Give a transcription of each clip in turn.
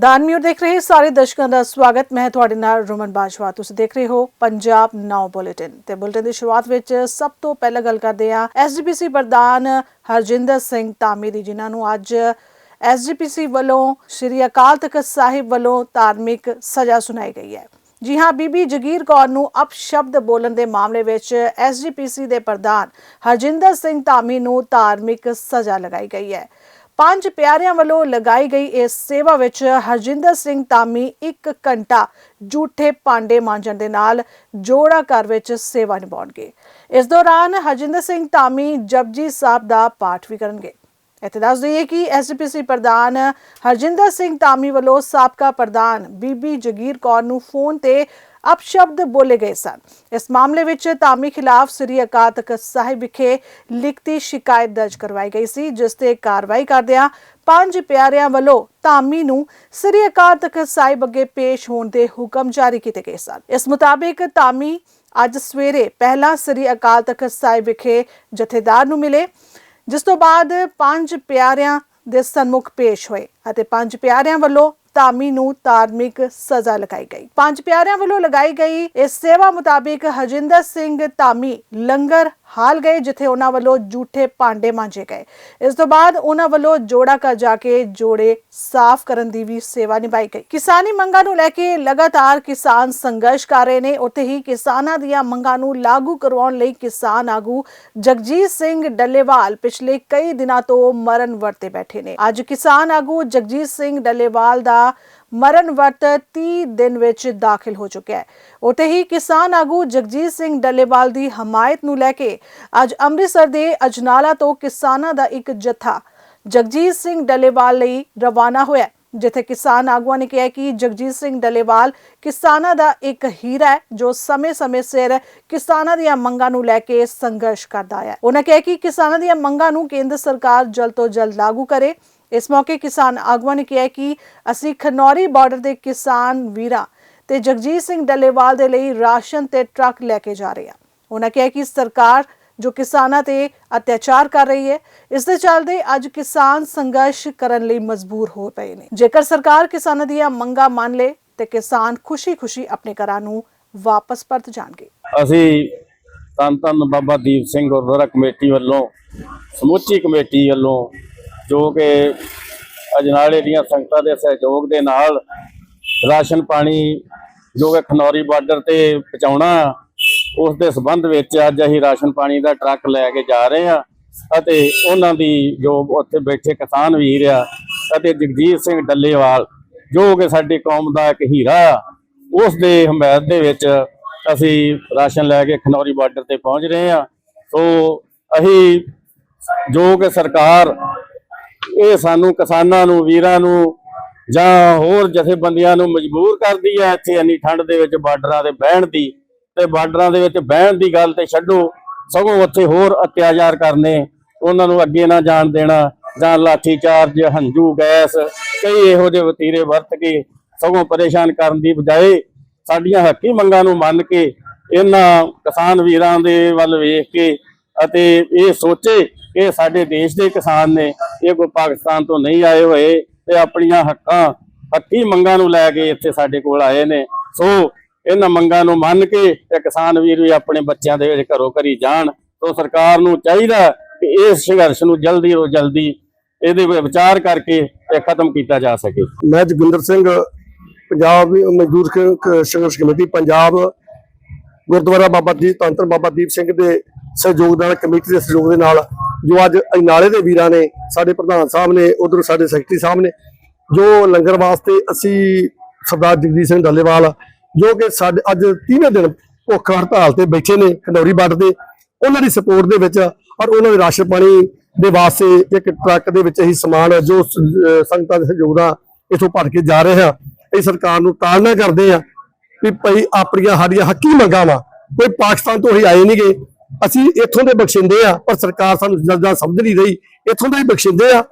ਦਾਨਮੀਰ ਦੇਖ ਰਹੇ ਸਾਰੇ ਦਰਸ਼ਕਾਂ ਦਾ ਸਵਾਗਤ। ਮੈਂ ਤੁਹਾਡੇ ਨਾਲ ਰਮਨ ਬਾਜਵਾ। ਤੁਸੀਂ ਦੇਖ ਰਹੇ ਹੋ ਪੰਜਾਬ ਨਾਓ ਬੁਲੇਟਿਨ ਤੇ ਬੁਲੇਟਿਨ ਦੀ ਸ਼ੁਰੂਆਤ ਵਿੱਚ ਸਭ ਤੋਂ ਪਹਿਲਾਂ ਗੱਲ ਕਰਦੇ ਹਾਂ ਐਸਜੀਪੀਸੀ ਪ੍ਰਧਾਨ ਹਰਜਿੰਦਰ ਸਿੰਘ ਧਾਮੀ ਦੀ, ਜਿਨ੍ਹਾਂ ਨੂੰ ਅੱਜ ਐਸਜੀਪੀਸੀ ਵੱਲੋਂ ਸ਼੍ਰੀ ਅਕਾਲ ਤਖਤ ਸਾਹਿਬ ਵੱਲੋਂ ਧਾਰਮਿਕ ਸਜ਼ਾ ਸੁਣਾਈ ਗਈ ਹੈ। ਜੀ ਹਾਂ, ਬੀਬੀ ਜਗੀਰ ਕੌਰ ਨੂੰ ਅਪਸ਼ਬਦ ਬੋਲਣ ਦੇ ਮਾਮਲੇ ਵਿੱਚ ਐਸਜੀਪੀਸੀ ਦੇ ਪ੍ਰਧਾਨ ਹਰਜਿੰਦਰ ਸਿੰਘ ਧਾਮੀ ਨੂੰ ਧਾਰਮਿਕ ਸਜ਼ਾ ਲਗਾਈ ਗਈ ਹੈ। ਪੰਜ ਪਿਆਰਿਆਂ ਵੱਲੋਂ ਲਗਾਈ ਗਈ ਇਸ ਸੇਵਾ ਵਿੱਚ ਹਰਜਿੰਦਰ ਸਿੰਘ ਧਾਮੀ 1 ਘੰਟਾ ਝੂਠੇ ਪਾਂਡੇ ਮਾਂਜਣ ਦੇ ਨਾਲ ਜੋੜਾ ਘਰ ਵਿੱਚ ਸੇਵਾ ਨਿਭਾਉਣਗੇ। ਇਸ ਦੌਰਾਨ ਹਰਜਿੰਦਰ ਸਿੰਘ ਧਾਮੀ, ਜਪਜੀ ਸਾਹਿਬ ਦਾ ਪਾਠ ਵੀ ਕਰਨਗੇ। ਇੱਥੇ ਦੱਸ ਦਈਏ ਕਿ ਐਸਜੀਪੀਸੀ ਪ੍ਰਧਾਨ ਹਰਜਿੰਦਰ ਸਿੰਘ ਧਾਮੀ ਵੱਲੋਂ ਸਾਬਕਾ ਪ੍ਰਧਾਨ ਬੀਬੀ ਜਗੀਰ ਕੌਰ ਨੂੰ ਫੋਨ ਤੇ ਅਪਸ਼ਬਦ ਬੋਲੇ ਗਏ ਸਨ ਇਸ ਮਾਮਲੇ ਵਿੱਚ ਧਾਮੀ ਖਿਲਾਫ ਸ੍ਰੀ ਅਕਾਲ ਤਖਤ ਸਾਹਿਬ ਵਿਖੇ ਲਿਖਤੀ ਸ਼ਿਕਾਇਤ ਦਰਜ ਕਰਵਾਈ ਗਈ ਸੀ ਜਿਸ ਤੇ ਕਾਰਵਾਈ ਕਰਦਿਆਂ ਪੰਜ ਪਿਆਰਿਆਂ ਵੱਲੋਂ ਧਾਮੀ ਨੂੰ ਸ੍ਰੀ ਅਕਾਲ ਤਖਤ ਸਾਹਿਬ ਅੱਗੇ ਪੇਸ਼ ਹੋਣ ਦੇ ਹੁਕਮ ਜਾਰੀ ਕੀਤੇ ਗਏ ਸਨ ਇਸ ਮੁਤਾਬਿਕ ਧਾਮੀ ਅੱਜ ਸਵੇਰੇ ਪਹਿਲਾਂ ਸ੍ਰੀ ਅਕਾਲ ਤਖਤ ਸਾਹਿਬ ਵਿਖੇ ਜਥੇਦਾਰ ਨੂੰ ਮਿਲੇ ਜਿਸ ਤੋਂ ਬਾਅਦ ਪੰਜ ਪਿਆਰਿਆਂ ਦੇ ਸਨਮੁਖ ਪੇਸ਼ ਹੋਏ ਅਤੇ ਪੰਜ ਪਿਆਰਿਆਂ ਵੱਲੋਂ ਧਾਮੀ ਨੂੰ ਧਾਰਮਿਕ ਸਜ਼ਾ ਲਗਾਈ ਗਈ। ਪੰਜ ਪਿਆਰਿਆਂ ਵੱਲੋਂ ਲਗਾਈ ਗਈ ਇਸ ਸੇਵਾ ਮੁਤਾਬਿਕ ਹਰਜਿੰਦਰ ਸਿੰਘ ਧਾਮੀ ਲੰਗਰ ਹਾਲ ਗਏ ਜਿੱਥੇ ਉਹਨਾਂ ਵੱਲੋਂ ਝੂਠੇ ਭਾਂਡੇ ਮਾਂਜੇ ਗਏ। ਇਸ ਤੋਂ ਬਾਅਦ ਉਹਨਾਂ ਵੱਲੋਂ ਜੋੜਾ ਘਰ ਜਾ ਕੇ ਜੋੜੇ ਸਾਫ਼ ਕਰਨ ਦੀ ਵੀ ਸੇਵਾ ਨਿਭਾਈ ਗਈ। ਕਿਸਾਨੀ ਮੰਗਾਂ ਨੂੰ ਲੈ ਕੇ ਲਗਾਤਾਰ ਕਿਸਾਨ ਸੰਘਰਸ਼ ਕਰ ਰਹੇ ਨੇ। ਉੱਥੇ ਹੀ ਕਿਸਾਨਾਂ ਦੀਆਂ ਮੰਗਾਂ ਨੂੰ ਲਾਗੂ ਕਰਵਾਉਣ ਲਈ ਕਿਸਾਨ ਆਗੂ ਜਗਜੀਤ ਸਿੰਘ ਡੱਲੇਵਾਲ ਪਿਛਲੇ ਕਈ ਦਿਨਾਂ ਤੋਂ ਮਰਨ ਵਰਤੇ ਬੈਠੇ ਨੇ। ਅੱਜ ਕਿਸਾਨ ਆਗੂ ਜਗਜੀਤ ਸਿੰਘ ਡੱਲੇਵਾਲ ਦਾ ਮਰਨ ਵਰਤ 30 ਦਿਨ ਵਿੱਚ ਦਾਖਲ ਹੋ ਚੁੱਕਿਆ ਹੈ। ਉੱਥੇ ਹੀ ਕਿਸਾਨ ਆਗੂ ਜਗਜੀਤ ਸਿੰਘ ਡੱਲੇਵਾਲ ਦੀ ਹਮਾਇਤ ਨੂੰ ਲੈ ਕੇ ਅੱਜ ਅੰਮ੍ਰਿਤਸਰ ਦੇ ਅਜਨਾਲਾ ਤੋਂ ਕਿਸਾਨਾਂ ਦਾ ਇੱਕ ਜਥਾ ਜਗਜੀਤ ਸਿੰਘ ਡੱਲੇਵਾਲ ਲਈ ਰਵਾਨਾ ਹੋਇਆ ਜਿੱਥੇ ਕਿਸਾਨ ਆਗੂਆਂ ਨੇ ਕਿਹਾ ਕਿ ਜਗਜੀਤ ਸਿੰਘ ਡੱਲੇਵਾਲ ਕਿਸਾਨਾਂ ਦਾ ਇੱਕ ਹੀਰਾ ਹੈ, ਜੋ ਸਮੇਂ-ਸਮੇਂ ਸਿਰ ਕਿਸਾਨਾਂ ਦੀਆਂ ਮੰਗਾਂ ਨੂੰ ਲੈ ਕੇ ਸੰਘਰਸ਼ ਕਰਦਾ ਆਇਆ ਹੈ। ਉਹਨਾਂ ਕਿਹਾ ਕਿ ਕਿਸਾਨਾਂ ਦੀਆਂ ਮੰਗਾਂ ਨੂੰ ਕੇਂਦਰ ਸਰਕਾਰ ਜਲਦ ਤੋਂ ਜਲਦ ਲਾਗੂ ਕਰੇ ਇਸ ਮੌਕੇ ਕਿਸਾਨ ਆਗੂਆਂ ਨੇ ਕਿਹਾ ਕਿ ਅਸੀਂ ਖਨੌਰੀ ਬਾਰਡਰ ਦੇ ਕਿਸਾਨ ਵੀਰਾਂ ਤੇ ਜਗਜੀਤ ਸਿੰਘ ਡੱਲੇਵਾਲ ਦੇ ਲਈ ਰਾਸ਼ਨ ਤੇ ਟਰੱਕ ਲੈ ਕੇ ਜਾ ਰਹੇ ਹਾਂ। ਉਹਨਾਂ ਕਿਹਾ ਕਿ ਸਰਕਾਰ ਜੋ ਕਿਸਾਨਾਂ ਤੇ ਅਤਿਆਚਾਰ ਕਰ ਰਹੀ ਹੈ, ਇਸ ਦੇ ਚੱਲਦੇ ਅੱਜ ਕਿਸਾਨ ਸੰਘਰਸ਼ ਕਰਨ ਲਈ ਮਜਬੂਰ ਹੋ ਪਏ ਨੇ। ਜੇਕਰ ਸਰਕਾਰ ਕਿਸਾਨਾਂ ਦੀਆਂ ਮੰਗਾਂ ਮੰਨ ਲੇ, ਤੇ ਕਿਸਾਨ ਖੁਸ਼ੀ-ਖੁਸ਼ੀ ਆਪਣੇ ਘਰਾਂ ਨੂੰ ਵਾਪਸ ਪਰਤ ਜਾਣਗੇ। ਅਸੀਂ ਧੰਨ ਧੰਨ ਬਾਬਾ ਦੀਪ ਸਿੰਘ ਗੁਰਦੁਆਰਾ ਕਮੇਟੀ ਵੱਲੋਂ ਸਮੁੱਚੀ ਕਮੇਟੀ ਵੱਲੋਂ ਜੋ ਕਿ ਅਜਨਾਲੇ ਦੀਆਂ ਸੰਗਤਾਂ ਦੇ ਸਹਿਯੋਗ ਦੇ ਨਾਲ ਰਾਸ਼ਨ ਪਾਣੀ ਜੋ ਕਿ ਖਨੌਰੀ ਬਾਰਡਰ ਤੇ ਪਹੁੰਚਾਉਣਾ, ਉਸ ਦੇ ਸਬੰਧ ਵਿੱਚ ਅੱਜ ਅਸੀਂ ਰਾਸ਼ਨ ਪਾਣੀ ਦਾ ਟਰੱਕ ਲੈ ਕੇ ਜਾ ਰਹੇ ਹਾਂ ਅਤੇ ਉਹਨਾਂ ਦੀ ਜੋ ਉੱਥੇ ਬੈਠੇ ਕਿਸਾਨ ਵੀਰ ਆ ਅਤੇ ਜਗਜੀਤ ਸਿੰਘ ਡੱਲੇਵਾਲ, ਜੋ ਕਿ ਸਾਡੀ ਕੌਮ ਦਾ ਇੱਕ ਹੀਰਾ ਆ ਉਸ ਦੇ ਹਮਾਇਤ ਦੇ ਵਿੱਚ ਅਸੀਂ ਰਾਸ਼ਨ ਲੈ ਕੇ ਖਨੌਰੀ ਬਾਰਡਰ ਤੇ ਪਹੁੰਚ ਰਹੇ ਹਾਂ। ਸੋ ਅਸੀਂ ਜੋ ਕਿ ਸਰਕਾਰ ਇਹ ਸਾਨੂੰ ਕਿਸਾਨਾਂ ਨੂੰ, ਵੀਰਾਂ ਨੂੰ ਜਾਂ ਹੋਰ ਜਥੇਬੰਦੀਆਂ ਨੂੰ ਮਜਬੂਰ ਕਰਦੀ ਹੈ ਇੱਥੇ ਇੰਨੀ ਠੰਡ ਦੇ ਵਿੱਚ ਬਾਰਡਰਾਂ ਤੇ ਬਹਿਣ ਦੀ ਤੇ ਬਾਰਡਰਾਂ ਦੇ ਵਿੱਚ ਬਹਿਣ ਦੀ ਗੱਲ ਤੇ ਛੱਡੋ, ਸਗੋਂ ਉੱਥੇ ਹੋਰ ਅਤਿਆਚਾਰ ਕਰਨੇ, ਉਹਨਾਂ ਨੂੰ ਅੱਗੇ ਨਾ ਜਾਣ ਦੇਣਾ, ਜਾਂ ਲਾਠੀ ਚਾਰਜ, ਹੰਝੂ, ਗੈਸ, ਕਈ ਇਹੋ ਜਿਹੇ ਵਤੀਰੇ ਵਰਤ ਕੇ ਸਗੋਂ ਪਰੇਸ਼ਾਨ ਕਰਨ ਦੀ ਬਜਾਏ ਸਾਡੀਆਂ ਹੱਕੀ ਮੰਗਾਂ ਨੂੰ ਮੰਨ ਕੇ ਇਹਨਾਂ ਕਿਸਾਨ ਵੀਰਾਂ ਦੇ ਵੱਲ ਵੇਖ ਕੇ ਅਤੇ ਇਹ ਸੋਚੇ ਕਿ ਸਾਡੇ ਦੇਸ਼ ਦੇ ਕਿਸਾਨ ਨੇ, ਇਹ ਕੋਈ ਪਾਕਿਸਤਾਨ ਤੋਂ ਨਹੀਂ ਆਏ ਹੋਏ ਤੇ ਆਪਣੀਆਂ ਹੱਕਾਂ, ਹੱਕੀ ਮੰਗਾਂ ਨੂੰ ਲੈ ਕੇ ਇੱਥੇ ਸਾਡੇ ਕੋਲ ਆਏ ਨੇ। ਸੋ, ਇਹਨਾਂ ਮੰਗਾਂ ਨੂੰ ਮੰਨ ਕੇ ਇਹ ਕਿਸਾਨ ਵੀਰ ਵੀ ਆਪਣੇ ਬੱਚਿਆਂ ਦੇ ਵਿੱਚ ਘਰੋਂ ਘਰੀ ਜਾਣ। ਸੋ, ਸਰਕਾਰ ਨੂੰ ਚਾਹੀਦਾ ਕਿ ਇਸ ਸੰਘਰਸ਼ ਨੂੰ ਜਲਦੀ ਤੋਂ ਜਲਦੀ ਇਹਦੇ ਵਿਚਾਰ ਕਰਕੇ ਇਹ ਖਤਮ ਕੀਤਾ ਜਾ ਸਕੇ। ਮੈਂ ਜੋਗਿੰਦਰ ਸਿੰਘ, ਪੰਜਾਬ ਮਜ਼ਦੂਰ ਸੰਘਰਸ਼ ਕਮੇਟੀ, ਪੰਜਾਬ ਗੁਰਦੁਆਰਾ ਬਾਬਾ ਦੀਪ, ਤੰਤਰ ਬਾਬਾ ਦੀਪ ਸਿੰਘ ਦੇ ਸਹਿਯੋਗ ਨਾਲ, ਕਮੇਟੀ ਦੇ ਸਹਿਯੋਗ ਦੇ ਨਾਲ ਜੋ ਅੱਜ ਅਜਨਾਲੇ ਦੇ ਵੀਰਾਂ ਨੇ, ਸਾਡੇ ਪ੍ਰਧਾਨ ਸਾਹਿਬ ਨੇ, ਉਧਰ ਸਾਡੇ ਸੈਕਟਰੀ ਸਾਹਿਬ ਨੇ, ਜੋ ਲੰਗਰ ਵਾਸਤੇ ਅਸੀਂ ਸਰਦਾਰ ਜਗਦੀਪ ਸਿੰਘ ਡੱਲੇਵਾਲ, ਜੋ ਕਿ ਸਾਡੇ ਅੱਜ 30ਵੇਂ ਦਿਨ ਭੁੱਖ ਹੜਤਾਲ ਤੇ ਬੈਠੇ ਨੇ ਖੰਡੌਰੀ ਬਾਰਡਰ ਦੇ ਉਹਨਾਂ ਦੀ ਸਪੋਰਟ ਦੇ ਵਿੱਚ ਔਰ ਉਹਨਾਂ ਦੇ ਰਾਸ਼ਨ ਪਾਣੀ ਦੇ ਵਾਸਤੇ ਇੱਕ ਟਰੱਕ ਦੇ ਵਿੱਚ ਅਸੀਂ ਸਮਾਨ ਜੋ ਸੰਗਤਾਂ ਦੇ ਸਹਿਯੋਗ ਦਾ ਇਥੋਂ ਭਰ ਕੇ ਜਾ ਰਹੇ ਹਾਂ। ਇਹ ਸਰਕਾਰ ਨੂੰ ਤਾੜਨਾ ਕਰਦੇ ਆ ਵੀ ਭਈ ਆਪਣੀਆਂ ਸਾਡੀਆਂ ਹੱਕੀ ਮੰਗਾਂ ਵਾ, ਕੋਈ ਪਾਕਿਸਤਾਨ ਤੋਂ ਹੀ ਆਏ ਨਹੀਂਗੇ ਅਸੀਂ ਇੱਥੋਂ ਦੇ ਬਖਸ਼ਿੰਦੇ ਆ ਪਰ ਸਰਕਾਰ ਸਾਨੂੰ ਜਲਦਾ ਸਮਝ ਨਹੀਂ ਰਹੀ। ਇੱਥੋਂ ਦੇ ਹੀ ਬਖਸ਼ਿੰਦੇ ਆ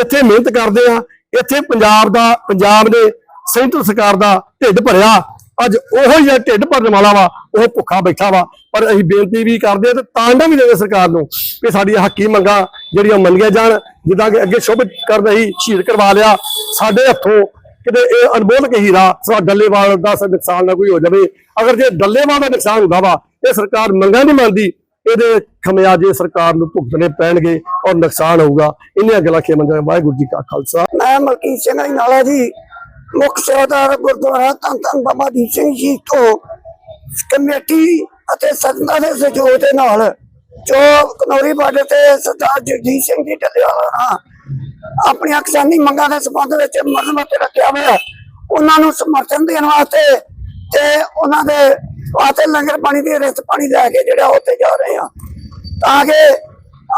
ਇੱਥੇ ਮਿਹਨਤ ਕਰਦੇ ਆ ਇੱਥੇ ਪੰਜਾਬ ਦਾ, ਪੰਜਾਬ ਨੇ ਸੈਂਟਰ ਸਰਕਾਰ ਦਾ ਢਿੱਡ ਭਰਿਆ। ਅੱਜ ਉਹੋ ਹੀ ਜਿਹੜਾ ਢਿੱਡ ਭਰਨ ਵਾਲਾ ਵਾ, ਉਹ ਭੁੱਖਾ ਬੈਠਾ ਵਾ। ਪਰ ਅਸੀਂ ਬੇਨਤੀ ਵੀ ਕਰਦੇ ਆ ਤੇ ਤਾਂਡਾ ਵੀ ਦੇਵੇ ਸਰਕਾਰ ਨੂੰ ਕਿ ਸਾਡੀਆਂ ਹੱਕੀ ਮੰਗਾਂ ਜਿਹੜੀਆਂ ਮੰਨੀਆਂ ਜਾਣ, ਜਿੱਦਾਂ ਕਿ ਅੱਗੇ ਸ਼ੁਭ ਕਰ ਰਹੀ ਸ਼ਹੀਦ ਕਰਵਾ ਲਿਆ। ਸਾਡੇ ਹੱਥੋਂ ਕਿਤੇ ਇਹ ਅਨਮੋਲ ਕੇ ਹੀਰਾ ਸਾ ਡੱਲੇਵਾਲ ਦਾ ਨੁਕਸਾਨ ਨਾ ਕੋਈ ਹੋ ਜਾਵੇ। ਅਗਰ ਜੇ ਡੱਲੇਵਾਲ ਦਾ ਨੁਕਸਾਨ ਹੁੰਦਾ ਵਾ ਇਹ ਸਰਕਾਰ ਮੰਗਾਂ ਨਹੀਂ ਮੰਨਦੀ, ਇਹਦੇ ਖਮਿਆਜੇ ਸਰਕਾਰ ਨੂੰ ਭੁਗਤਣੇ ਪੈਣਗੇ ਔਰ ਨੁਕਸਾਨ ਹੋਊਗਾ। ਇੰਨੀਆਂ ਗੱਲਾਂ ਖੇਮਨ ਜੀ ਵਾਹਿਗੁਰੂ ਜੀ ਕਾ ਖਾਲਸਾ। ਮੈਂ ਮਲਕੀਤ ਸਿੰਘ ਨਾਲਾ ਜੀ, ਮੁੱਖ ਸੇਵਾਦਾਰ ਗੁਰਦੁਆਰਾ ਧੰਨ ਧੰਨ ਬਾਬਾ ਦੀਪ ਸਿੰਘ ਜੀ ਤੋਂ ਕਮੇਟੀ ਅਤੇ ਸੰਗਤਾਂ ਦੇ ਸਹਿਯੋਗ ਦੇ ਨਾਲ ਜੋ ਕਨੌਰੀ ਬਾਰਡਰ ਤੇ ਸਰਦਾਰ ਜਗਜੀਤ ਸਿੰਘ ਜੀ ਢੱਲੇਵਾਲਾ ਆਪਣੀਆਂ ਕਿਸਾਨੀ ਮੰਗਾਂ ਦੇ ਸੰਬੰਧ ਵਿੱਚ ਮਰਮਤ ਤੇ ਰੱਖਿਆ ਹੋਇਆ। ਉਹਨਾਂ ਨੂੰ ਸਮਰਥਨ ਦੇਣ ਵਾਸਤੇ ਤੇ ਉਹਨਾਂ ਦੇ ਵਾਸਤੇ ਲੰਗਰ ਪਾਣੀ ਦੀ ਰਿਸ਼ਤ ਪਾਣੀ ਲੈ ਕੇ ਜਿਹੜਾ ਉੱਥੇ ਜਾ ਰਹੇ ਆ। ਤਾਂ ਕਿ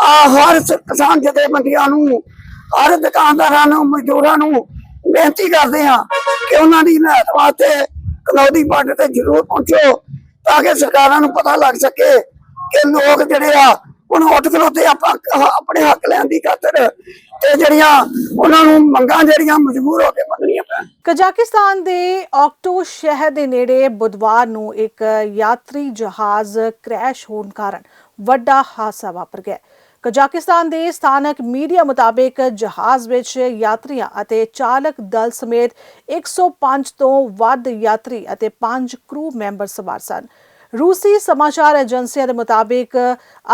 ਆ ਹਰ ਕਿਸਾਨ ਜਥੇਬੰਦੀਆਂ ਨੂੰ, ਹਰ ਦੁਕਾਨਦਾਰਾਂ ਨੂੰ, ਮਜ਼ਦੂਰਾਂ ਨੂੰ ਬੇਨਤੀ ਕਰਦੇ ਆ ਕਿ ਉਹਨਾਂ ਦੀ ਮਦਦ ਵਾਸਤੇ ਕਨੌਦੀ ਬਾਰਡਰ ਤੇ ਜ਼ਰੂਰ ਪਹੁੰਚੋ, ਤਾਂ ਕਿ ਸਰਕਾਰਾਂ ਨੂੰ ਪਤਾ ਲੱਗ ਸਕੇ ਕਿ ਲੋਕ ਜਿਹੜੇ ਆ ਹੁਣ ਉੱਠ ਖਲੋਤੇ ਆਪਾਂ ਆਪਣੇ ਹੱਕ ਲੈਣ ਦੀ ਖਾਤਰ ਤੇ ਜਿਹੜੀਆਂ ਉਹਨਾਂ ਨੂੰ ਮੰਗਾਂ ਜਿਹੜੀਆਂ ਮਜਬੂਰ ਹੋ ਕੇ ਮੰਨਣੀਆਂ ਪੈਣ। ਕਜ਼ਾਕਿਸਤਾਨ ਦੇ ਆਕਟੋ ਸ਼ਹਿਰ ਦੇ ਨੇੜੇ ਬੁੱਧਵਾਰ ਨੂੰ ਇੱਕ ਯਾਤਰੀ ਜਹਾਜ਼ ਕ੍ਰੈਸ਼ ਹੋਣ ਕਾਰਨ ਵੱਡਾ ਹਾਦਸਾ ਵਾਪਰ ਗਿਆ। ਕਜ਼ਾਕਿਸਤਾਨ ਦੇ ਸਥਾਨਕ ਮੀਡੀਆ ਮੁਤਾਬਕ ਜਹਾਜ਼ ਵਿੱਚ ਯਾਤਰੀਆਂ ਅਤੇ ਚਾਲਕ ਦਲ ਸਮੇਤ 105 ਤੋਂ ਵੱਧ ਯਾਤਰੀ ਅਤੇ 5 ਕਰੂ ਮੈਂਬਰ ਸਵਾਰ ਸਨ। ਰੂਸੀ ਸਮਾਚਾਰ ਏਜੰਸੀਆਂ ਦੇ ਮੁਤਾਬਿਕ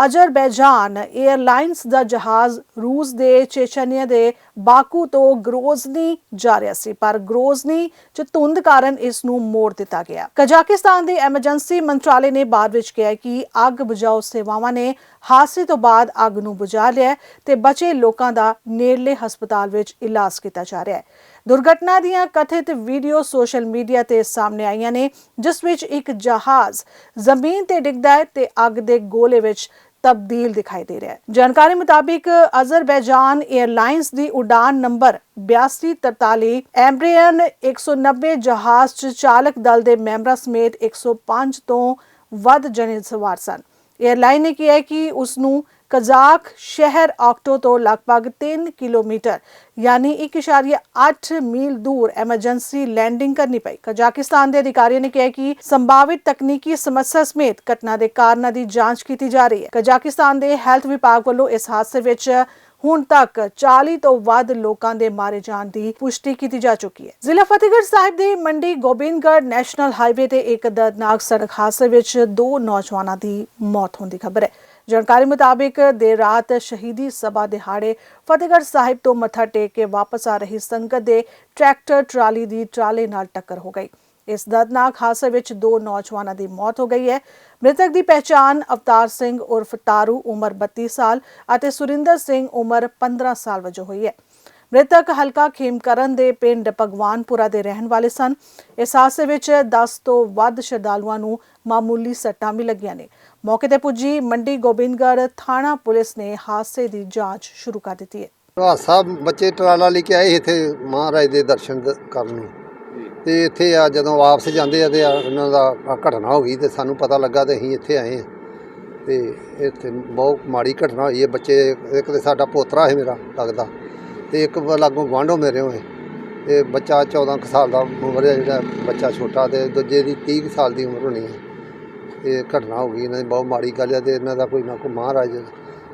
ਅਜ਼ਰਬੈਜਾਨ 에ਅਰਲਾਈਨਸ ਦਾ ਜਹਾਜ਼ ਰੂਸ ਦੇ ਚੇਚਨੀਆ ਦੇ ਬਾਕੂ ਤੋਂ ਗਰੋਜ਼ਨੀ ਜਾ ਰਿਹਾ ਸੀ, ਪਰ ਗਰੋਜ਼ਨੀ ਚ ਧੁੰਦ ਕਾਰਨ ਇਸ ਨੂੰ ਮੋੜ ਦਿੱਤਾ ਗਿਆ। ਕਜ਼ਾਕਿਸਤਾਨ ਦੇ ਐਮਰਜੈਂਸੀ ਮੰਤਰਾਲੇ ਨੇ ਬਾਅਦ ਵਿੱਚ ਕਿਹਾ ਕਿ ਅੱਗ ਬੁਝਾਓ ਸੇਵਾਵਾਂ ਨੇ ਹਾਦਸੇ ਤੋਂ ਬਾਅਦ ਅੱਗ ਨੂੰ ਬੁਝਾ ਲਿਆ ਤੇ ਬਚੇ ਲੋਕਾਂ ਦਾ ਨੇੜਲੇ ਹਸਪਤਾਲ ਵਿੱਚ ਇਲਾਜ ਕੀਤਾ ਜਾ ਰਿਹਾ ਹੈ। ਦੁਰਘਟਨਾ ਦੀਆਂ ਕਥਿਤ ਵੀਡੀਓ ਸੋਸ਼ਲ ਮੀਡੀਆ ਤੇ ਸਾਹਮਣੇ ਆਈਆਂ ਨੇ, ਜਿਸ ਵਿੱਚ ਇੱਕ ਜਹਾਜ਼ ਜ਼ਮੀਨ ਤੇ ਡਿੱਗਦਾ ਹੈ ਤੇ ਅੱਗ ਦੇ ਗੋਲੇ ਵਿੱਚ ਤਬਦੀਲ ਦਿਖਾਈ ਦੇ ਰਿਹਾ ਹੈ। ਜਾਣਕਾਰੀ ਮੁਤਾਬਿਕ ਅਜ਼ਰਬੈਜਾਨ 에ਅਰਲਾਈਨਸ ਦੀ ਉਡਾਨ ਨੰਬਰ 8243 ਐਮਬਰੀਅਨ 190 ਜਹਾਜ਼ 'ਚ ਚਾਲਕ ਦਲ ਦੇ ਮੈਂਬਰਾਂ ਸਮੇਤ 105 ਤੋਂ ਵੱਧ ਜਣੇ ਸਵਾਰ ਸਨ। 에ਅਰਲਾਈਨ ਨੇ ਕਿਹਾ ਕਿ ਉਸ ਨੂੰ ਕਜ਼ਾਕ ਸ਼ਹਿਰ ਆਕਟੋ ਤੋਂ ਲਗਭਗ 3 ਕਿਲੋਮੀਟਰ, ਯਾਨੀ 1.8 ਮੀਲ ਦੂਰ ਐਮਰਜੈਂਸੀ ਲੈਂਡਿੰਗ ਕਰਨੀ ਪਈ। ਕਜ਼ਾਕਿਸਤਾਨ ਦੇ ਅਧਿਕਾਰੀਆਂ ਨੇ ਕਿਹਾ ਕਿ ਸੰਭਾਵਿਤ ਤਕਨੀਕੀ ਸਮੱਸਿਆ ਸਮੇਤ ਘਟਨਾ ਦੇ ਕਾਰਨਾਂ ਦੀ ਜਾਂਚ ਕੀਤੀ ਜਾ ਰਹੀ ਹੈ। ਕਜ਼ਾਕਿਸਤਾਨ ਦੇ ਹੈਲਥ ਵਿਭਾਗ ਵੱਲੋਂ ਇਸ ਹਾਦਸੇ ਵਿੱਚ ਹੁਣ ਤੱਕ 40 ਤੋਂ ਵੱਧ ਲੋਕਾਂ ਦੇ ਮਾਰੇ ਜਾਣ ਦੀ ਪੁਸ਼ਟੀ ਕੀਤੀ ਜਾ ਚੁੱਕੀ ਹੈ। ਜ਼ਿਲ੍ਹਾ ਫਤਿਹਗੜ੍ਹ ਸਾਹਿਬ ਦੇ ਮੰਡੀ ਗੋਬਿੰਦਗੜ੍ਹ ਨੈਸ਼ਨਲ ਹਾਈਵੇ ਤੇ ਇੱਕ ਦਰਦਨਾਕ ਸੜਕ ਹਾਦਸੇ ਵਿੱਚ ਦੋ ਨੌਜਵਾਨਾਂ ਦੀ ਮੌਤ ਹੋਣ ਦੀ ਖਬਰ ਹੈ। ਜਾਣਕਾਰੀ ਮੁਤਾਬਿਕ ਦੇਰ ਰਾਤ ਸ਼ਹੀਦੀ ਸਭਾ ਦਿਹਾੜੇ ਫਤਿਹਗੜ੍ਹ ਸਾਹਿਬ ਤੋਂ ਮੱਥਾ ਟੇਕ ਕੇ ਵਾਪਸ ਆ ਰਹੀ ਸੰਗਤ ਦੇ ਟਰੈਕਟਰ, ਟਰਾਲੀ ਦੀ ਟਰਾਲੇ ਨਾਲ ਟੱਕਰ ਹੋ ਗਈ। ਇਸ ਦਰਦਨਾਕ ਹਾਦਸੇ ਵਿੱਚ ਦੋ ਨੌਜਵਾਨਾਂ ਦੀ ਮੌਤ ਹੋ ਗਈ ਹੈ। ਮ੍ਰਿਤਕ ਦੀ ਪਹਿਚਾਣ ਅਵਤਾਰ ਸਿੰਘ ਉਰਫ ਤਾਰੂ, ਉਮਰ 32 ਸਾਲ ਅਤੇ ਸੁਰਿੰਦਰ ਸਿੰਘ ਉਮਰ 15 ਸਾਲ ਵਜੋਂ ਹੋਈ ਹੈ। ਮ੍ਰਿਤਕ ਹਲਕਾ ਖੇਮਕਰਨ ਦੇ ਪਿੰਡ ਭਗਵਾਨਪੁਰਾ ਦੇ ਰਹਿਣ ਵਾਲੇ ਸਨ। ਇਸ ਹਾਦਸੇ ਵਿੱਚ 10 ਤੋਂ ਵੱਧ ਸ਼ਰਧਾਲੂਆਂ ਨੂੰ ਮਾਮੂਲੀ ਸੱਟਾਂ ਵੀ ਲੱਗੀਆਂ ਨੇ। ਮੌਕੇ ਤੇ ਪੁੱਜੀ ਮੰਡੀ ਗੋਬਿੰਦਗੜ੍ਹ ਥਾਣਾ ਪੁਲਿਸ ਨੇ ਹਾਦਸੇ ਦੀ ਜਾਂਚ ਸ਼ੁਰੂ ਕਰ ਦਿੱਤੀ ਹੈ। ਹਾਸਾ ਬੱਚੇ ਟਰਾਲਾ ਲੈ ਕੇ ਆਏ ਇੱਥੇ ਮਹਾਰਾਜ ਦੇ ਦਰਸ਼ਨ ਕਰਨ ਨੂੰ। ਤੇ ਇੱਥੇ ਆ ਜਦੋਂ ਵਾਪਸ ਜਾਂਦੇ ਆ ਤੇ ਉਹਨਾਂ ਦਾ ਘਟਨਾ ਹੋ ਗਈ ਤੇ ਸਾਨੂੰ ਪਤਾ ਲੱਗਾ ਤੇ ਅਸੀਂ ਇੱਥੇ ਆਏ ਆ। ਤੇ ਇੱਥੇ ਬਹੁਤ ਮਾੜੀ ਘਟਨਾ ਹੋਈ ਹੈ। ਬੱਚੇ ਇੱਕ ਤੇ ਸਾਡਾ ਪੋਤਰਾ ਹੈ ਮੇਰਾ ਲੱਗਦਾ। ਤੇ ਇੱਕ ਲਾਗੋਂ ਗੁਆਂਢੋਂ ਮੇਰੇ ਹੋਏ। ਤੇ ਬੱਚਾ 14 ਕੁ ਸਾਲ ਦਾ ਉਮਰ ਹੈ ਜਿਹੜਾ ਬੱਚਾ ਛੋਟਾ ਤੇ ਦੂਜੇ ਦੀ 30 ਕੁ ਸਾਲ ਦੀ ਉਮਰ ਹੋਣੀ ਹੈ ਇਹ ਘਟਨਾ ਹੋ ਗਈ ਇਹਨਾਂ ਦੀ ਬਹੁਤ ਮਾੜੀ ਗੱਲ ਹੈ ਤੇ ਇਹਨਾਂ ਦਾ ਕੋਈ ਨਾ ਕੋਈ ਮਹਾਰਾਜ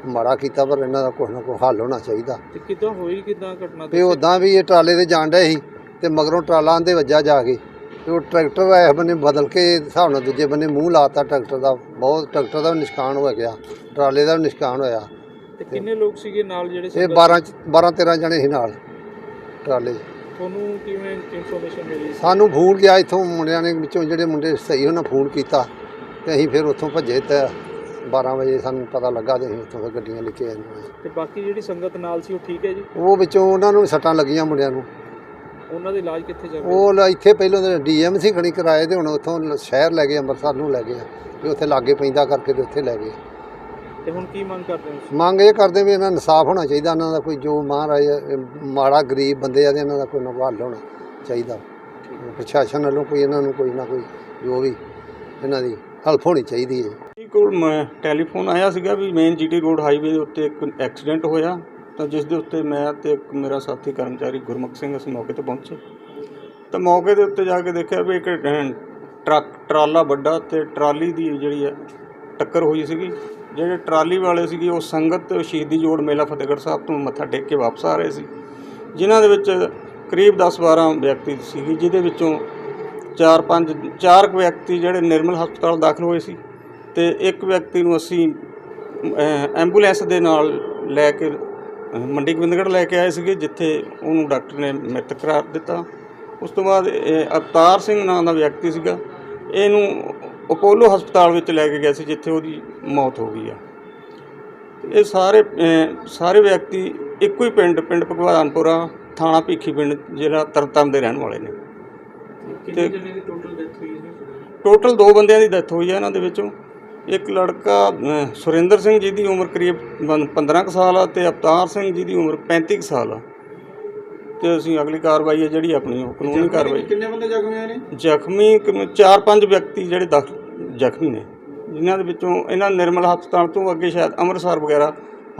ਮਾੜਾ ਕੀਤਾ ਪਰ ਇਹਨਾਂ ਦਾ ਕੁਛ ਨਾ ਕੋਈ ਹੱਲ ਹੋਣਾ ਚਾਹੀਦਾ। ਤੇ ਕਿੱਦਾਂ ਹੋਈ ਕਿੱਦਾਂ ਘਟਨਾ ਤੇ ਉਦਾਂ ਵੀ ਇਹ ਟਰਾਲੇ ਤੇ ਜਾਣ ਡਿਆ ਸੀ ਤੇ ਮਗਰੋਂ ਟਰਾਲਾ ਆਂਦੇ ਵੱਜਾ ਜਾ ਕੇ ਤੇ ਉਹ ਟਰੈਕਟਰ ਇਸ ਬੰਨੇ ਬਦਲ ਕੇ ਹਿਸਾਬ ਨਾਲ ਦੂਜੇ ਬੰਨੇ ਮੂੰਹ ਲਾਤਾ ਟਰੈਕਟਰ ਦਾ ਬਹੁਤ ਟਰੈਕਟਰ ਦਾ ਨੁਕਸਾਨ ਹੋ ਗਿਆ ਟਰਾਲੇ ਦਾ ਨੁਕਸਾਨ ਹੋਇਆ। ਤੇ ਕਿੰਨੇ ਲੋਕ ਸੀਗੇ ਨਾਲ ਜਿਹੜੇ ਇਹ ਸੰਗਤ- 12 12 13 ਜਣੇ ਸੀ ਨਾਲ ਟਰਾਲੇ 'ਚ। ਤੁਹਾਨੂੰ ਕਿਵੇਂ ਇਨਫੋਰਮੇਸ਼ਨ ਮਿਲੀ? ਸਾਨੂੰ ਫੋਨ ਗਿਆ ਇੱਥੋਂ ਮੁੰਡਿਆਂ ਨੇ ਵਿੱਚੋਂ ਜਿਹੜੇ ਮੁੰਡੇ ਸਹੀ ਉਹਨਾਂ ਫੋਨ ਕੀਤਾ ਤੇ ਅਸੀਂ ਫਿਰ ਉੱਥੋਂ ਭੱਜੇ ਤੇ 12 ਵਜੇ ਸਾਨੂੰ ਪਤਾ ਲੱਗਾ ਤੇ ਅਸੀਂ ਉੱਥੋਂ ਫਿਰ ਗੱਡੀਆਂ ਲੈ ਕੇ ਆਏ ਤੇ ਬਾਕੀ ਜਿਹੜੀ ਸੰਗਤ ਨਾਲ ਸੀ ਉਹ ਠੀਕ ਹੈ ਜੀ? ਉਹ ਵਿੱਚੋਂ ਉਹਨਾਂ ਨੂੰ ਵੀ ਸੱਟਾਂ ਲੱਗੀਆਂ ਮੁੰਡਿਆਂ ਨੂੰ। ਉਹਨਾਂ ਦਾ ਇਲਾਜ ਕਿੱਥੇ ਚੱਲ ਰਿਹਾ? ਉਹ ਲ- ਇੱਥੇ ਪਹਿਲਾਂ ਤਾਂ ਡੀਐਮਸੀ ਖਣੀ ਕਰਾਏ ਤੇ ਹੁਣ ਉੱਥੋਂ ਲ- ਸ਼ਹਿਰ ਲੈ ਗਏ ਅੰਮ੍ਰਿਤਸਰ ਨੂੰ ਲੈ ਗਏ ਵੀ ਉੱਥੇ ਲਾਗੇ ਪੈਂਦਾ ਕਰਕੇ ਤੇ ਉੱਥੇ ਲੈ ਗਏ। ਤੇ ਹੁਣ ਕੀ ਮੰਗ ਕਰਦੇ ਹੋ ਤੁਸੀਂ? ਮੰਗ ਇਹ ਕਰਦੇ ਵੀ ਇਹਨਾਂ ਨੂੰ ਇਨਸਾਫ ਹੋਣਾ ਚਾਹੀਦਾ ਇਹਨਾਂ ਦਾ ਕੋਈ ਜੋ ਮਹਾਰਾਜ ਮਾੜਾ ਗਰੀਬ ਬੰਦੇ ਆ ਤੇ ਇਹਨਾਂ ਦਾ ਕੋਈ ਨਾ ਕੋਈ ਹੱਲ ਹੋਣਾ ਚਾਹੀਦਾ। ਪ੍ਰਸ਼ਾਸਨ ਵੱਲੋਂ ਕੋਈ ਇਹਨਾਂ ਨੂੰ ਕੋਈ ਨਾ ਕੋਈ ਜੋ ਵੀ ਇਹਨਾਂ ਦੀ ਹੈਲਪ ਹੋਣੀ ਚਾਹੀਦੀ ਹੈ। ਜੀ ਕੋਲ ਮੈਂ ਟੈਲੀਫੋਨ ਆਇਆ ਸੀਗਾ ਵੀ ਮੇਨ ਜੀਟੀ ਰੋਡ ਹਾਈਵੇ ਦੇ ਉੱਤੇ ਇੱਕ ਐਕਸੀਡੈਂਟ ਹੋਇਆ ਤਾਂ ਜਿਸ ਦੇ ਉੱਤੇ ਮੈਂ ਤੇ ਇੱਕ ਮੇਰਾ ਸਾਥੀ ਕਰਮਚਾਰੀ ਗੁਰਮੁਖ ਸਿੰਘ ਅਸੀਂ ਮੌਕੇ ਤੇ ਪਹੁੰਚੇ। ਤਾਂ ਮੌਕੇ ਦੇ ਉੱਤੇ ਜਾ ਕੇ ਦੇਖਿਆ ਵੀ ਇੱਕ ਅਹ, ਟਰੱਕ ਟਰਾਲਾ ਵੱਡਾ ਤੇ ਟਰਾਲੀ ਦੀ ਜਿਹੜੀ ਹੈ ਟੱਕਰ ਹੋਈ ਸੀਗੀ। ਜਿਹੜੇ ਟਰਾਲੀ ਵਾਲੇ ਸੀਗੇ, ਉਹ ਸੰਗਤ ਸ਼ਹੀਦੀ ਜੋੜ ਮੇਲਾ ਫਤਿਹਗੜ੍ਹ ਸਾਹਿਬ ਤੋਂ ਮੱਥਾ ਟੇਕ ਕੇ ਵਾਪਸ ਆ ਰਹੇ ਸੀ। ਜਿਨ੍ਹਾਂ ਦੇ ਵਿੱਚ ਕਰੀਬ 10-12 ਵਿਅਕਤੀ ਸੀਗੀ, ਜਿਹਦੇ ਵਿੱਚੋਂ 4-5 ਚਾਰ ਕੁ ਵਿਅਕਤੀ ਜਿਹੜੇ ਨਿਰਮਲ ਹਸਪਤਾਲ ਦਾਖਲ ਹੋਏ ਸੀ ਤੇ ਇੱਕ ਵਿਅਕਤੀ ਨੂੰ ਅਸੀਂ ਐਂਬੂਲੈਂਸ ਦੇ ਨਾਲ ਲੈ ਕੇ ਮੰਡੀ ਗੋਬਿੰਦਗੜ੍ਹ ਲੈ ਕੇ ਆਏ ਸੀਗੇ, ਜਿੱਥੇ ਉਹਨੂੰ ਡਾਕਟਰ ਨੇ ਮ੍ਰਿਤ ਕਰਾਰ ਦਿੱਤਾ। ਉਸ ਤੋਂ ਬਾਅਦ, ਇਹ ਅਵਤਾਰ ਸਿੰਘ ਨਾਂ ਦਾ ਵਿਅਕਤੀ ਸੀਗਾ। ਇਹਨੂੰ ਅਪੋਲੋ ਹਸਪਤਾਲ ਵਿੱਚ ਲੈ ਕੇ ਗਏ ਸੀ ਜਿੱਥੇ ਉਹਦੀ ਮੌਤ ਹੋ ਗਈ ਆ। ਇਹ ਸਾਰੇ ਸਾਰੇ ਵਿਅਕਤੀ ਇੱਕੋ ਹੀ ਪਿੰਡ ਪਿੰਡ ਭਗਵਾਨਪੁਰਾ ਥਾਣਾ ਭੀਖੀ ਪਿੰਡ ਜਿਹੜਾ ਤਰਨਤਾਰਨ ਦੇ ਰਹਿਣ ਵਾਲੇ ਨੇ। ਦੀ ਟੋਟਲ ਦੋ ਬੰਦਿਆਂ ਦੀ ਡੈਥ ਹੋਈ ਹੈ ਇਹਨਾਂ ਦੇ ਵਿੱਚੋਂ। ਇੱਕ ਲੜਕਾ ਸੁਰਿੰਦਰ ਸਿੰਘ ਜੀ ਦੀ ਉਮਰ ਕਰੀਬ ਬੰ- 15 ਕੁ ਸਾਲ ਆ ਤੇ ਅਵਤਾਰ ਸਿੰਘ ਜੀ ਦੀ ਉਮਰ 35 ਕੁ ਸਾਲ ਆ। ਤੇ ਅਸੀਂ ਅਗਲੀ ਕਾਰਵਾਈ ਹੈ ਜਿਹੜੀ ਆਪਣੀ ਉਹ ਕਾਨੂੰਨੀ ਕਾਰਵਾਈ ਕਿੰਨੇ ਬੰਦੇ ਜ਼ਖਮੀ ਹੋਏ ਨੇ? ਜ਼ਖਮੀ ਕਿਵੇਂ- ਚਾਰ ਪੰਜ ਵਿਅਕਤੀ ਜਿਹੜੇ ਜ਼ਖਮੀ ਨੇ ਜਿਨ੍ਹਾਂ ਦੇ ਵਿੱਚੋਂ ਇਹਨਾਂ ਨਿਰਮਲ ਹਸਪਤਾਲ ਤੋਂ ਅੱਗੇ ਸ਼ਾਇਦ ਅੰਮ੍ਰਿਤਸਰ ਵਗੈਰਾ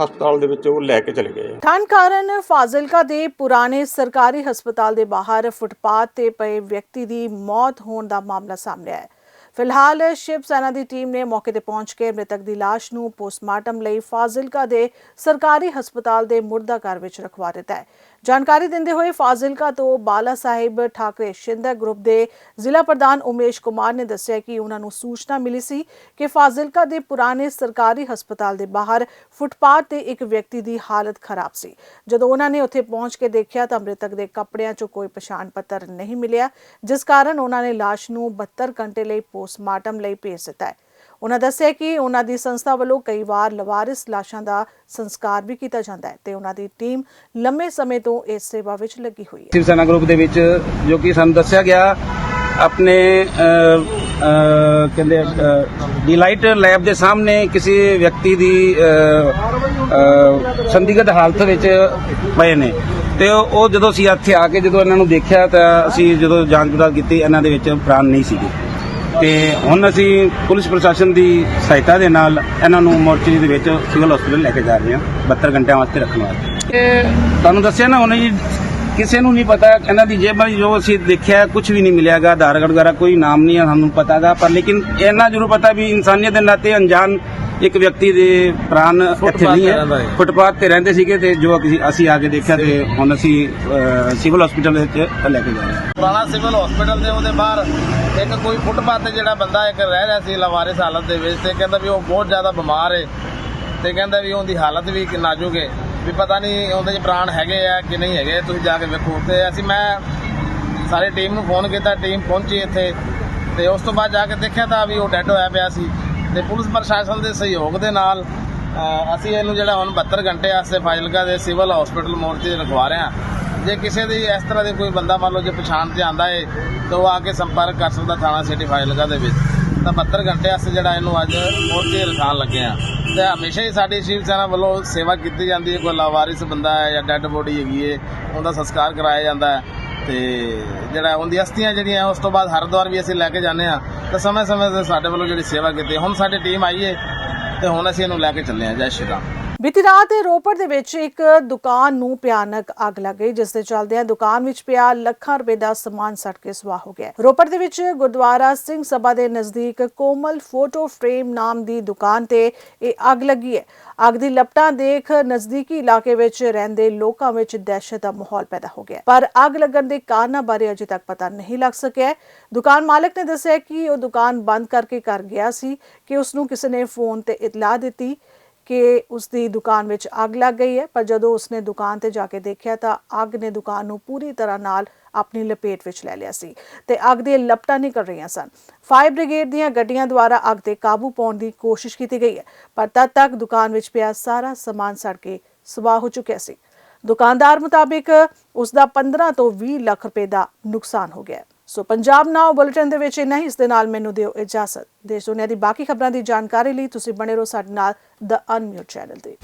ਹਸਪਤਾਲ ਦੇ ਵਿੱਚ ਉਹ ਲੈ ਕੇ ਚਲੇ ਗਏ ਆ। ਠੰਡ ਕਾਰਨ ਫਾਜ਼ਿਲਕਾ ਦੇ ਪੁਰਾਣੇ ਸਰਕਾਰੀ ਹਸਪਤਾਲ ਦੇ ਬਾਹਰ ਫੁੱਟਪਾਥ ਤੇ ਪਏ ਵਿਅਕਤੀ ਦੀ ਮੌਤ ਹੋਣ ਦਾ ਮਾਮਲਾ ਸਾਹਮਣੇ ਆਇਆ ਹੈ। ਫਿਲਹਾਲ ਸ਼ਿਵ ਸੈਨਾ ਦੀ ਟੀਮ ਨੇ ਮੌਕੇ ਤੇ ਪਹੁੰਚ ਕੇ ਮ੍ਰਿਤਕ ਦੀ ਲਾਸ਼ ਨੂੰ ਪੋਸਟਮਾਰਟਮ ਲਈ ਫਾਜ਼ਿਲਕਾ ਦੇ ਸਰਕਾਰੀ ਹਸਪਤਾਲ ਦੇ ਮੁਰਦਾ ਘਰ ਵਿੱਚ ਰਖਵਾ ਦਿੱਤਾ ਹੈ। ਜਾਣਕਾਰੀ ਦਿੰਦੇ ਹੋਏ ਫਾਜ਼ਿਲਕਾ ਤੋਂ ਬਾਲਾ ਸਾਹਿਬ ਠਾਕਰੇ ਸ਼ਿੰਦਾ ਗਰੁੱਪ ਦੇ ਜ਼ਿਲ੍ਹਾ ਪ੍ਰਧਾਨ ਉਮੇਸ਼ ਕੁਮਾਰ ਨੇ ਦੱਸਿਆ ਕਿ ਉਹਨਾਂ ਨੂੰ ਸੂਚਨਾ ਮਿਲੀ ਸੀ ਕਿ ਫਾਜ਼ਿਲਕਾ ਦੇ ਪੁਰਾਣੇ ਸਰਕਾਰੀ ਹਸਪਤਾਲ ਦੇ ਬਾਹਰ ਫੁੱਟਪਾਥ ਤੇ ਇੱਕ ਵਿਅਕਤੀ ਦੀ ਹਾਲਤ ਖਰਾਬ ਸੀ। ਜਦੋਂ ਉਹਨਾਂ ਨੇ ਉੱਥੇ ਪਹੁੰਚ ਕੇ ਦੇਖਿਆ ਤਾਂ ਮ੍ਰਿਤਕ ਦੇ ਕੱਪੜਿਆਂ 'ਚੋਂ ਕੋਈ ਪਛਾਣ ਪੱਤਰ ਨਹੀਂ ਮਿਲਿਆ, ਜਿਸ ਕਾਰਨ ਉਹਨਾਂ ਨੇ ਲਾਸ਼ ਨੂੰ 72 ਘੰਟੇ ਲਈ ਪੋਸਟਮਾਰਟਮ ਲਈ ਭੇਜ ਦਿੱਤਾ ਹੈ। ਉਹਨਾਂ ਦੱਸਿਆ ਕਿ ਉਹਨਾਂ ਦੀ ਸੰਸਥਾ ਵੱਲੋਂ ਕਈ ਵਾਰ ਲਵਾਰਿਸ ਲਾਸ਼ਾਂ ਦਾ ਸੰਸਕਾਰ ਵੀ ਕੀਤਾ ਜਾਂਦਾ ਹੈ ਤੇ ਉਹਨਾਂ ਦੀ ਟੀਮ ਲੰਮੇ ਸਮੇਂ ਤੋਂ ਇਸ ਸੇਵਾ ਵਿੱਚ ਲੱਗੀ ਹੋਈ ਹੈ। ਸ਼ਿਵ ਸੈਨਾ ਗਰੁੱਪ ਦੇ ਵਿੱਚ ਜੋ ਕਿ ਸਾਨੂੰ ਦੱਸਿਆ ਗਿਆ ਆਪਣੇ ਕਹਿੰਦੇ ਡਿਲਾਈਟ ਲੈਬ ਦੇ ਸਾਹਮਣੇ ਕਿਸੇ ਵਿਅਕਤੀ ਦੀ ਅ, ਸੰਦਿਗਧ ਹਾਲਤ ਵਿੱਚ ਪਏ ਨੇ। ਤੇ ਉਹ ਉਹ ਜਦੋਂ ਅਸੀਂ ਇੱਥੇ ਆ ਕੇ ਜਦੋਂ ਇਹਨਾਂ ਨੂੰ ਦੇਖਿਆ ਤਾਂ ਅਸੀਂ ਜਦੋਂ ਜਾਂਚ ਪੜਤਾਲ ਕੀਤੀ ਇਹਨਾਂ ਦੇ ਵਿੱਚ ਪ੍ਰਾਣ ਨਹੀਂ ਸੀਗੇ। ਤੇ ਹੁਣ ਅਸੀਂ ਪੁਲਿਸ ਪ੍ਰਸ਼ਾਸਨ ਦੀ ਸਹਾਇਤਾ ਦੇ ਨਾਲ ਇਹਨਾਂ ਨੂੰ ਮੋਰਚਰੀ ਦੇ ਵਿੱਚ ਸਿਵਲ ਹਸਪੀਟਲ ਲੈ ਕੇ ਜਾ ਰਹੇ ਹਾਂ 72 ਘੰਟਿਆਂ ਵਾਸਤੇ ਰੱਖਣ ਵਾਸਤੇ। ਇਹ ਤੁਹਾਨੂੰ ਦੱਸਿਆ ਨਾ ਉਹਨੇ ਜੀ ਕਿਸੇ ਨੂੰ ਨਹੀਂ ਪਤਾ ਇਹਨਾਂ ਦੀ ਜੇਬਾਂ ਜੋ ਅਸੀਂ ਦੇਖਿਆ ਕੁਝ ਵੀ ਨਹੀਂ ਮਿਲਿਆਗਾ ਆਧਾਰ ਕਾਰਡ ਵਗੈਰਾ ਕੋਈ ਨਾਮ ਨਹੀਂ ਹੈ ਸਾਨੂੰ ਪਤਾਗਾ ਪਰ ਲੇਕਿਨ ਇਹਨਾਂ ਜ਼ਰੂਰ ਪਤਾ ਵੀ ਇਨਸਾਨੀਅਤ ਦੇ ਨਾਤੇ ਅਣਜਾਣ ਇੱਕ ਵਿਅਕਤੀ ਦੇ ਪ੍ਰਾਣ ਇੱਥੇ ਨਹੀਂ ਹੈ। ਫੁੱਟਪਾਥ ਤੇ ਰਹਿੰਦੇ ਸੀਗੇ ਤੇ ਜੋ ਅਸੀਂ ਅਸੀਂ ਆ ਕੇ ਦੇਖਿਆ ਤੇ ਹੁਣ ਅਸੀਂ ਅ, ਸਿਵਲ ਹਸਪੀਟਲ ਵਿੱਚ ਲੈ ਕੇ ਜਾ ਰਹੇ ਹਾਂ। ਪੁਰਾਣਾ ਸਿਵਲ ਹਸਪੀਟਲ ਦੇ ਉਹਦੇ ਬਾਹਰ ਇੱਕ ਕੋਈ ਫੁੱਟਪਾਥ ਤੇ ਜਿਹੜਾ ਬੰਦਾ ਇੱਕ ਰਹਿ ਰਿਹਾ ਸੀ ਲਵਾਰਿਸ ਹਾਲਤ ਦੇ ਵਿੱਚ ਤੇ ਕਹਿੰਦਾ ਵੀ ਉਹ ਬਹੁਤ ਜ਼ਿਆਦਾ ਬਿਮਾਰ ਹੈ ਤੇ ਕਹਿੰਦਾ ਵੀ ਉਹਦੀ ਹਾਲਤ ਵੀ ਕਿ ਨਾਜ਼ੁਕ ਹੈ ਵੀ ਪਤਾ ਨਹੀਂ ਉਹਦੇ 'ਚ ਪ੍ਰਾਣ ਹੈਗੇ ਆ ਕਿ ਨਹੀਂ ਹੈਗੇ ਤੁਸੀਂ ਜਾ ਕੇ ਵੇਖੋ। ਤੇ ਅਸੀਂ ਮੈਂ ਸਾਰੀ ਟੀਮ ਨੂੰ ਫੋਨ ਕੀਤਾ ਟੀਮ ਪਹੁੰਚੀ ਇੱਥੇ ਤੇ ਉਸ ਤੋਂ ਬਾਅਦ ਜਾ ਕੇ ਦੇਖਿਆ ਤਾਂ ਵੀ ਉਹ ਡੈੱਡ ਹੋਇਆ ਪਿਆ ਸੀ। ਤੇ ਪੁਲਿਸ ਪ੍ਰਸ਼ਾਸਨ ਦੇ ਸਹਿਯੋਗ ਦੇ ਨਾਲ ਅਸੀਂ ਇਹਨੂੰ ਜਿਹੜਾ ਹੁਣ 72 ਘੰਟੇ ਵਾਸਤੇ ਫਾਜ਼ਿਲਕਾ ਦੇ ਸਿਵਲ ਹਸਪੀਟਲ ਮੋਰਚੇ 'ਚ ਰਖਵਾ ਰਹੇ ਹਾਂ। ਜੇ ਕਿਸੇ ਦੀ ਇਸ ਤਰ੍ਹਾਂ ਦੀ ਕੋਈ ਬੰਦਾ ਮੰਨ ਲਓ ਜੇ ਪਛਾਣ ਤੇ ਆਂਦਾ ਏ, ਤਾਂ ਉਹ ਆ ਕੇ ਸੰਪਰਕ ਕਰ ਸਕਦਾ ਥਾਣਾ ਸਿਟੀ ਫਾਜ਼ਿਲਕਾ ਦੇ ਵਿੱਚ। ਤਾਂ 72 ਘੰਟੇ ਵਾਸਤੇ ਜਿਹੜਾ ਇਹਨੂੰ ਅੱਜ ਮੋਰਚੇ 'ਚ ਲੱਗੇ ਆ ਤੇ ਹਮੇਸ਼ਾ ਹੀ ਸਾਡੀ ਸ਼ਿਵ ਸੈਨਾ ਵੱਲੋਂ ਸੇਵਾ ਕੀਤੀ ਜਾਂਦੀ ਹੈ। ਕੋਈ ਲਾਵਾਰਿਸ ਬੰਦਾ ਹੈ ਜਾਂ ਡੈੱਡ ਬੋਡੀ ਹੈਗੀ ਏ, ਉਹਦਾ ਸੰਸਕਾਰ ਕਰਾਇਆ ਜਾਂਦਾ ਹੈ। ਤੇ ਜਿਹੜਾ ਉਹਦੀ ਅਸਥੀਆਂ ਜਿਹੜੀਆਂ, ਉਸ ਤੋਂ ਬਾਅਦ ਹਰਿਦੁਆਰ ਵੀ ਅਸੀਂ ਲੈ ਕੇ ਜਾਂਦੇ ਆ ਤਾਂ ਸਮੇਂ-ਸਮੇਂ ਤੇ ਸਾਡੇ ਵੱਲੋਂ ਜਿਹੜੀ ਸੇਵਾ ਕੀਤੀ, ਹੁਣ ਸਾਡੀ ਟੀਮ ਆਈ ਏ ਤੇ ਹੁਣ ਅਸੀਂ ਇਹਨੂੰ ਲੈ ਕੇ ਚੱਲੇ ਆ ਜੈ ਸ਼੍ਰੀ ਰਾਮ। ਬੀਤੀ ਰਾਤ ਰੋਪੜ ਦੇ ਵਿੱਚ ਇੱਕ ਦੁਕਾਨ ਨੂੰ ਭਿਆਨਕ ਅੱਗ ਲੱਗ ਗਈ, ਜਿਸ ਦੇ ਚੱਲਦਿਆਂ ਦੁਕਾਨ ਵਿੱਚ ਪਿਆ ਲੱਖਾਂ ਰੁਪਏ ਦਾ ਸਮਾਨ ਸੜ ਕੇ ਸੁਆਹ ਹੋ ਗਿਆ। ਰੋਪੜ ਦੇ ਵਿੱਚ ਗੁਰਦੁਆਰਾ ਸਿੰਘ ਸਭਾ ਦੇ ਨਜ਼ਦੀਕ ਕੋਮਲ ਫੋਟੋ ਫਰੇਮ ਨਾਮ ਦੀ ਦੁਕਾਨ ਤੇ ਇਹ ਅੱਗ ਲੱਗੀ ਹੈ। ਅੱਗ ਦੀ ਲਪਟਾਂ ਦੇਖ ਨਜ਼ਦੀਕੀ ਇਲਾਕੇ ਵਿੱਚ ਰਹਿੰਦੇ ਲੋਕਾਂ ਵਿੱਚ ਦਹਿਸ਼ਤ ਦਾ ਮਾਹੌਲ ਪੈਦਾ ਹੋ ਗਿਆ। ਪਰ ਅੱਗ ਲੱਗਣ ਦੇ ਕਾਰਨਾਂ ਬਾਰੇ ਅਜੇ ਤੱਕ ਪਤਾ ਨਹੀਂ ਲੱਗ ਸਕਿਆ ਦੁਕਾਨ ਮਾਲਕ ਨੇ ਦੱਸਿਆ ਕਿ ਉਹ ਦੁਕਾਨ ਬੰਦ ਕਰਕੇ ਘਰ ਗਿਆ ਸੀ, ਕਿ ਉਸ ਨੂੰ ਕਿਸੇ ਨੇ ਫੋਨ ਤੇ ਇਤਲਾਹ ਦਿੱਤੀ। ਕਿ ਉਸ ਦੀ ਦੁਕਾਨ ਵਿੱਚ ਅੱਗ ਲੱਗ ਗਈ ਹੈ, ਪਰ ਜਦੋਂ ਉਸਨੇ ਦੁਕਾਨ ਤੇ ਜਾ ਕੇ ਦੇਖਿਆ ਤਾਂ ਅੱਗ ਨੇ ਦੁਕਾਨ ਨੂੰ ਪੂਰੀ ਤਰ੍ਹਾਂ ਨਾਲ ਆਪਣੀ ਲਪੇਟ ਵਿੱਚ ਲੈ ਲਿਆ ਸੀ ਤੇ ਅੱਗ ਦੀਆਂ ਲਪਟਾਂ ਨਿਕਲ ਰਹੀਆਂ ਸਨ। ਫਾਇਰ ਬ੍ਰਿਗੇਡ ਦੀਆਂ ਗੱਡੀਆਂ ਦੁਆਰਾ ਅੱਗ ਤੇ ਕਾਬੂ ਪਾਉਣ ਦੀ ਕੋਸ਼ਿਸ਼ ਕੀਤੀ ਗਈ ਹੈ, ਪਰ ਤਦ ਤੱਕ ਦੁਕਾਨ ਵਿੱਚ ਪਿਆ ਸਾਰਾ ਸਮਾਨ ਸੜ ਕੇ ਸਵਾਹ ਹੋ ਚੁੱਕਿਆ ਸੀ। ਦੁਕਾਨਦਾਰ ਮੁਤਾਬਿਕ ਉਸ ਦਾ 15 ਤੋਂ 20 ਲੱਖ ਰੁਪਏ ਦਾ ਨੁਕਸਾਨ ਹੋ ਗਿਆ ਸੋ ਪੰਜਾਬ ਨਾਓ ਬੁਲੇਟਿਨ ਦੇ ਵਿੱਚ ਇੰਨਾ ਹੀ। ਇਸ ਦੇ ਨਾਲ ਮੈਨੂੰ ਦਿਓ ਇਜਾਜ਼ਤ। ਦੇਸ਼ ਦੁਨੀਆ ਦੀ ਬਾਕੀ ਖਬਰਾਂ ਦੀ ਜਾਣਕਾਰੀ ਲਈ ਤੁਸੀਂ ਬਣੇ ਰਹੋ ਸਾਡੇ ਨਾਲ ਦ ਅਨਮਿਊਟ ਚੈਨਲ ਤੇ।